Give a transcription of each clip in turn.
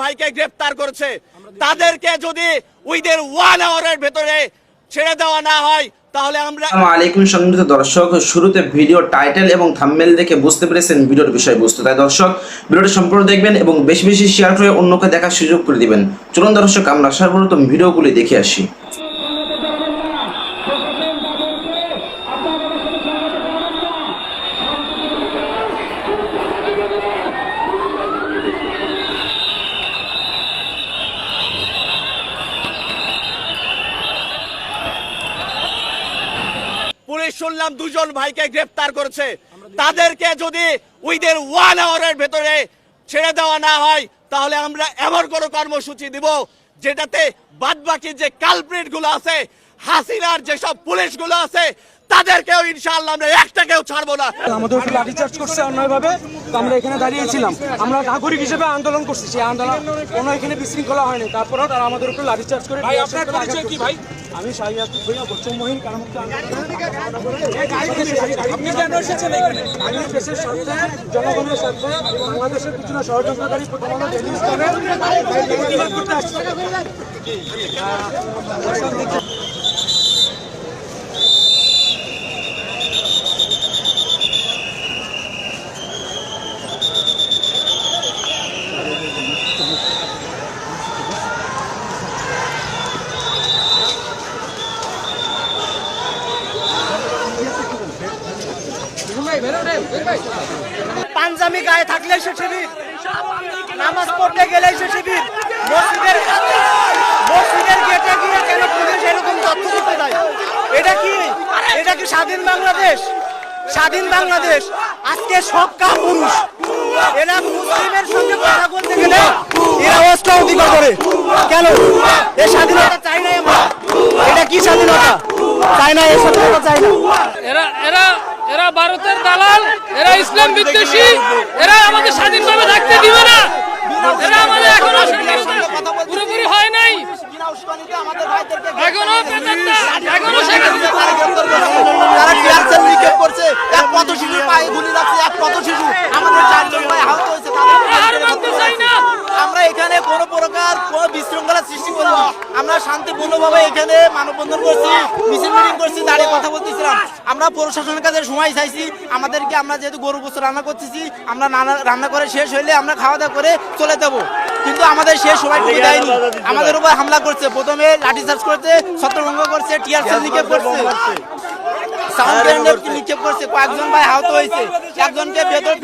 ভাইকে গ্রেফতার করেছে। তাদেরকে যদি উইদের ওয়ান আওয়ারের ভেতরে ছেড়ে দেওয়া না হয়, তাহলে আমরা শুরুতে ভিডিও টাইটেল এবং দেখে বুঝতে পেরেছেন ভিডিওর বিষয়বস্তু। তাই দর্শক দেখবেন এবং বেশি বেশি শেয়ার করে অন্যকে দেখার সুযোগ করে দিবেন। চলুন দর্শক, আমরা সর্বপ্রথম দেখে আসি। শুনলাম দুজন ভাইকে গ্রেফতার করেছে। তাদেরকে যদি উইদের ওয়ান আওয়ারের ভেতরে ছেড়ে দেওয়া না হয়, তাহলে আমরা এমন কোনো কর্মসূচি দিব যেটাতে বাদবাকি যে কালপ্রিটগুলো আছে হাসিনার যেসব পুলিশগুলো আছে তাদেরকেও ইনশাআল্লাহ আমরা একটাকেও ছাড়বো না। আমাদের উপর লাঠিচার্জ করছে অন্যায়ভাবে তো আমরা এখানে দাঁড়িয়েছিলাম। আমরা নাগরিক হিসেবে আন্দোলন করছি সেই আন্দোলন কোনো এখানে বিশৃঙ্খলা হয়নি। তারপরেও তারা আমাদের উপর লাঠিচার্জ করে ভাই আপনার পরিচয় কি ভাই? আমি ভৈয়া আপনি কেন এসেছেন এখানে? আমি দেশের স্বার্থে জনগণের স্বার্থে বাংলাদেশের ষড়যন্ত্রকারী আলো ডেলি স্টারের প্রতিবাদ করতে আসছি পাঞ্জাবি গায়ে থাকলে সে শিবির, নামাজ পড়তে গেলে সে শিবির। মসজিদের মসজিদের গেটে গিয়ে কেন পুলিশ এরকম তথ্য দিতে দেয় এটা কি? এটা কি স্বাধীন বাংলাদেশ? স্বাধীন বাংলাদেশ। আজকে সবকা পুরুষ। এরা মুসলিমের সঙ্গে কথা বলতে গেলে এরা অস্ত্র অধিকার করে। কেন? এ স্বাধীনতা চাই না এটা কি স্বাধীনতা? চাই না, এ স্বাধীনতা চাই না। এরা এরা এরা ভারতের দালাল এরা ইসলাম বিদ্বেষী এরা আমাদের স্বাধীনভাবে থাকতে দিবে না এরা আমাদের এখনও স্বাধীনতা পুরোপুরি হয় নাই এখনও প্রেতাত্মা, এখনও শেখ হাসিনা তারা টিয়ারসেল নিক্ষেপ করছে এক পথ শিশুর পায়ে গুলি লাগছে এক পথ শিশু আমাদের চারজন ভাই আহত হয়েছে তাদের আমরা হার মানতে চাই না আমরা এখানে কোনো প্রকার কোনো বিশৃঙ্খলা সৃষ্টি করব আমরা শান্তিপূর্ণভাবে এখানে মানববন্ধন করছি, মিছিল মিটিং করছি, দাঁড়িয়ে কথা বলতেছিলাম। আমরা প্রশাসনের কাছে সময় চাইছি, আমাদেরকে আমরা যেহেতু গরু গোস্ত রান্না করতেছি, আমরা নানা- রান্না করে শেষ হইলে আমরা খাওয়া দাওয়া করে চলে যাব। কিন্তু আমাদের শেষ সময়টুকু দেয়নি। আমাদের উপর হামলা করছে। প্রথমে লাঠিচার্জ করছে, ছত্রভঙ্গ করছে টিয়ার সেল করছে। সাউন্ড গ্রেনেড নিক্ষেপ করছে কয়েকজন ভাই আহত হয়েছে। একজনকে ভেতর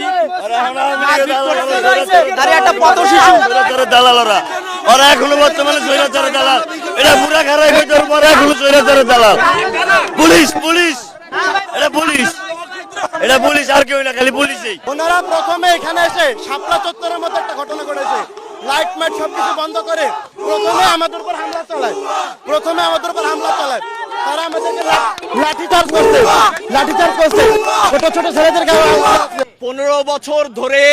দাঁড়িয়ে একটা পথ শিশু। স্বৈরাচারের দালাল ওরা এখনও বর্তমানে স্বৈরাচারের দালাল। এটা পুরা খারাপ হয়ে যাওয়ার পরে এখনও স্বৈরাচারের দালাল। Police police. এটা পুলিশ। এটা পুলিশ আর কেউ না খালি পুলিশই। ওনারা প্রথমে এখানে এসে শাপলা চত্বরের মতো একটা ঘটনা ঘটেছে। লাইট মাইট সবকিছু বন্ধ করে প্রথমে আমাদের উপর হামলা চালায়। প্রথমে আমাদের উপর হামলা চালায়। পনেরো বছর ধরে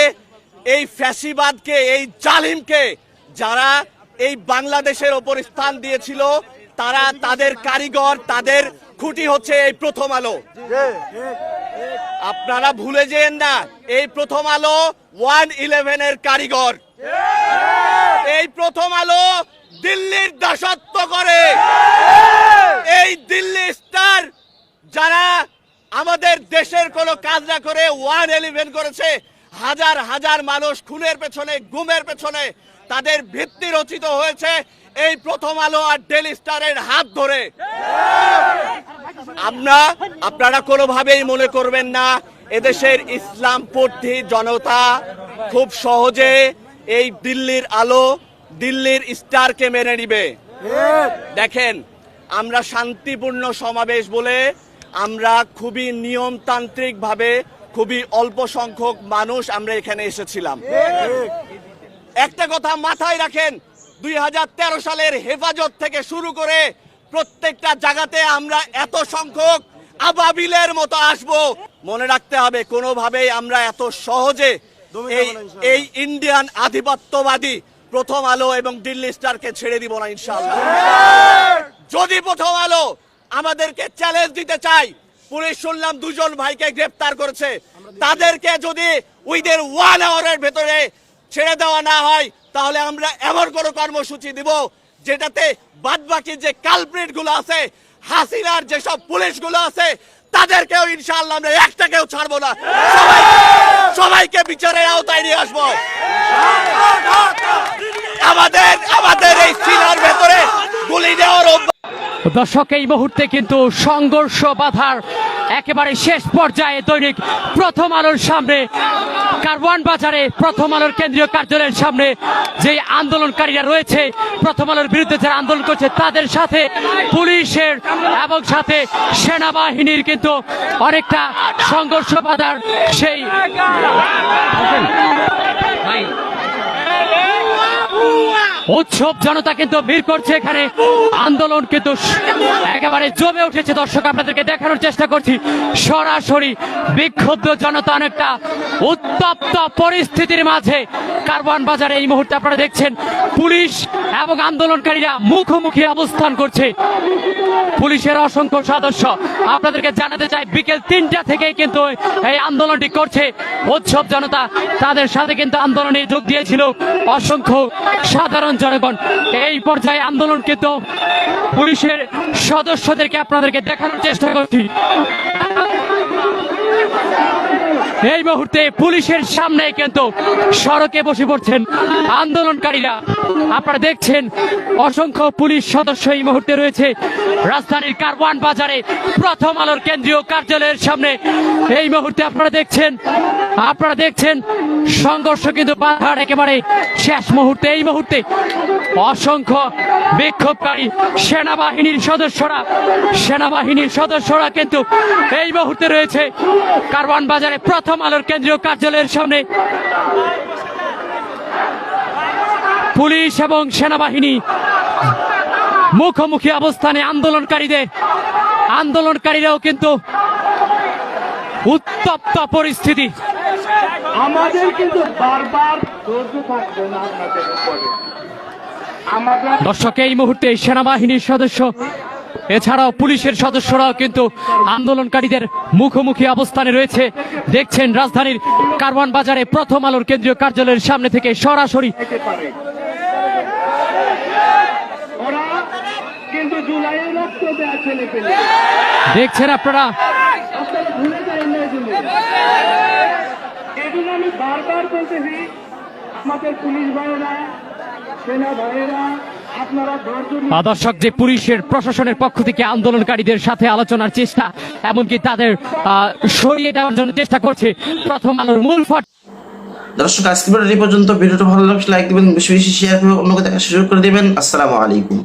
এই ফ্যাসিবাদকে, এই জালিমকে যারা এই বাংলাদেশের ওপর স্থান দিয়েছিল, তারা তাদের কারিগর, তাদের খুঁটি হচ্ছে এই প্রথম আলো। আপনারা ভুলে যেন না, এই প্রথম আলো ওয়ান ইলেভেনের কারিগর। এই প্রথম আলো দিল্লির দাসত্ব করে। এই দিল্লি স্টার যারা আমাদের দেশের কোনো কাজ না করে ওয়ান ইলেভেন করেছে, হাজার হাজার মানুষ খুনের পেছনে, গুমের পেছনে তাদের ভিত্তি রচিত হয়েছে এই প্রথম আলো আর ডেলি স্টারের হাত ধরে। আমরা, আপনারা কোনোভাবেই মনে করবেন না, এদেশের ইসলামপন্থী জনতা খুব সহজে এই দিল্লির আলো দিল্লির স্টারকে মেনে নিবে। দেখেন আমরা শান্তিপূর্ণ সমাবেশ বলে আমরা খুবই নিয়মতান্ত্রিক ভাবে খুবই অল্প সংখ্যক মানুষ আমরা এখানে এসেছিলাম। একটা কথা মাথায় রাখেন দুই হাজার তেরো সালের হেফাজত থেকে শুরু করে প্রত্যেকটা জায়গাতে আমরা এত সংখ্যক আবাবিলের মতো আসব। মনে রাখতে হবে কোনোভাবেই আমরা এত সহজে এই এই ইন্ডিয়ান আধিপত্যবাদী প্রথম আলো এবং দিল্লি স্টারকে ছেড়ে দিব না ইনশাআল্লাহ। যদি প্রথম আলো আমাদেরকে চ্যালেঞ্জ দিতে চাই পুলিশ শুনলাম দুজন ভাইকে গ্রেফতার করেছে। তাদেরকে যদি উইদের ওয়ান আওয়ারের ভেতরে ছেড়ে দেওয়া না হয়, তাহলে আমরা এমন কোনো কর্মসূচি দিব যেটাতে বাদবাকি যে কালপ্রিটগুলো আছে, হাসিনার যেসব পুলিশগুলো আছে, তাদেরকেও ইনশাআল্লাহ আমরা একটাকেও ছাড়বো না। সবাইকে বিচারের আওতায় নিয়ে আসব। আমাদের আমাদের এই সিনার ভেতরে গুলি দেওয়ার দর্শক এই মুহূর্তে কিন্তু সংঘর্ষ বাধার একেবারে শেষ পর্যায়ে দৈনিক প্রথম আলোর সামনে কারওয়ান বাজারে প্রথম আলোর কেন্দ্রীয় কার্যালয়ের সামনে যে আন্দোলনকারীরা রয়েছে প্রথম আলোর বিরুদ্ধে যারা আন্দোলন করছে তাদের সাথে পুলিশের এবং সাথে সেনাবাহিনীর কিন্তু অনেকটা সংঘর্ষ বাধার সেই উৎসব জনতা কিন্তু ভিড় করছে এখানে। আন্দোলন কিন্তু একেবারে জমে উঠেছে। দর্শক, আপনাদেরকে দেখানোর চেষ্টা করছি। সরাসরি বিক্ষুব্ধ জনতা অনেকটা উত্তপ্ত পরিস্থিতির মাঝে কারওয়ান বাজারে এই মুহূর্তে আপনারা দেখছেন, পুলিশ এবং আন্দোলনকারীরা মুখোমুখি অবস্থান করছে। পুলিশের অসংখ্য সদস্য, আপনাদেরকে জানাতে চাই, বিকেল তিনটা থেকে কিন্তু এই আন্দোলনটি করছে। উৎসব জনতা তাদের সাথে কিন্তু আন্দোলনে যোগ দিয়েছিল অসংখ্য সাধারণ জনগণ, এই পর্যায়ে আন্দোলন কিন্তু পুলিশের সদস্যদেরকে আপনাদেরকে দেখানোর চেষ্টা করছি। এই মুহূর্তে পুলিশের সামনে কিন্তু সড়কে বসে পড়ছেন আন্দোলনকারীরা। আপনারা দেখছেন, অসংখ্য পুলিশ সদস্য এই মুহূর্তে রয়েছে। রাজধানীর কারওয়ান বাজারে প্রথম আলোর কেন্দ্রীয় কার্যালয়ের সামনে। এই মুহূর্তে আপনারা দেখছেন আপনারা দেখছেন সংঘর্ষ কিন্তু বাধার একেবারে শেষ মুহূর্তে, এই মুহূর্তে অসংখ্য বিক্ষোভকারী সেনাবাহিনীর সদস্যরা সেনাবাহিনীর সদস্যরা কিন্তু এই মুহূর্তে রয়েছে কারওয়ান বাজারে প্রথম আলোর কেন্দ্রীয় কার্যালয়ের সামনে। পুলিশ এবং সেনাবাহিনী মুখোমুখি অবস্থানে আন্দোলনকারীদের, আন্দোলনকারীরাও কিন্তু উত্তপ্ত পরিস্থিতি আমাদের কিন্তু বারবার ধৈর্য থাকবে না আপনাদের উপরে। দর্শক এই মুহূর্তে সেনাবাহিনীর সদস্য এছাড়াও পুলিশের সদস্যরাও কিন্তু আন্দোলনকারীদের মুখোমুখি অবস্থানে রয়েছে। দেখছেন রাজধানীর কারওয়ান বাজারে প্রথম আলোর কেন্দ্রীয় কার্যালয়ের সামনে থেকে সরাসরি দেখছেন পারে ওরা কিন্তু জুলাইয়ের রক্ত দেওয়া ছেলে পেলে দেখছেন আপনারা আপনারা ভুলে যাবেন না এগুলো এগুলো আমি বারবার বলতেছি আমাদের পুলিশ ভাইয়েরা সেনা ভাইয়েরা দর্শক যে পুলিশের প্রশাসনের পক্ষ থেকে আন্দোলনকারীদের সাথে আলোচনার চেষ্টা এমনকি তাদের আহ, সরিয়ে দেওয়ার জন্য চেষ্টা করছে প্রথম আলোর মূল ফট দর্শক আজকে এই পর্যন্ত। ভিডিওটা ভালো লাগলে লাইক দিবেন বেশি বেশি শেয়ার করে অন্যকে দেখার সুযোগ করে দিবেন। আসসালামু আলাইকুম।